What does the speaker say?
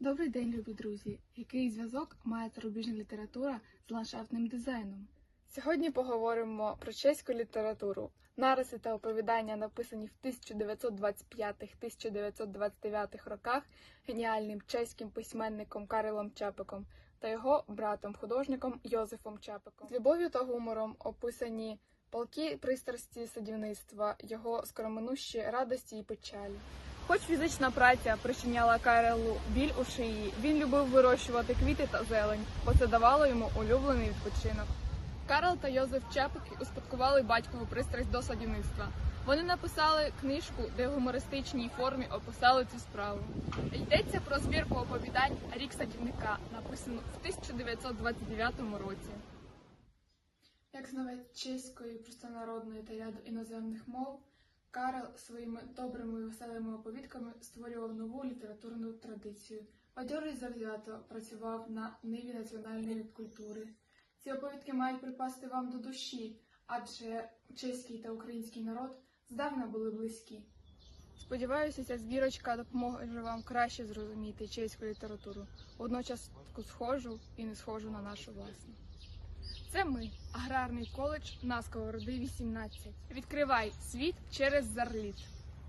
Добрий день, любі друзі! Який зв'язок має зарубіжна література з ландшафтним дизайном? Сьогодні поговоримо про чеську літературу. Нариси та оповідання, написані в 1925-1929 роках геніальним чеським письменником Карелом Чапиком та його братом, художником Йозефом Чапиком. З любов'ю та гумором описані палки пристрасті садівництва, його скороминущі радості і печалі. Хоч фізична праця причиняла Карелу біль у шиї, він любив вирощувати квіти та зелень, бо це давало йому улюблений відпочинок. Карл та Йозеф Чепики успадкували батькову пристрасть до садівництва. Вони написали книжку, де в гумористичній формі описали цю справу. Йдеться про збірку оповідань Рік садівника, написану в 1929 році. Як знавець чеської простонародної та ряду іноземних мов, Карл своїми добрими і веселими оповідками створював нову літературну традицію. Бадьоро і завзято працював на ниві національної культури. Ці оповідки мають припасти вам до душі, адже чеський та український народ здавна були близькі. Сподіваюся, ця збірочка допоможе вам краще зрозуміти чеську літературу, водночас схожу і не схожу на нашу власну. Це ми, аграрний коледж на Сковороди 18. Відкривай світ через зарліт.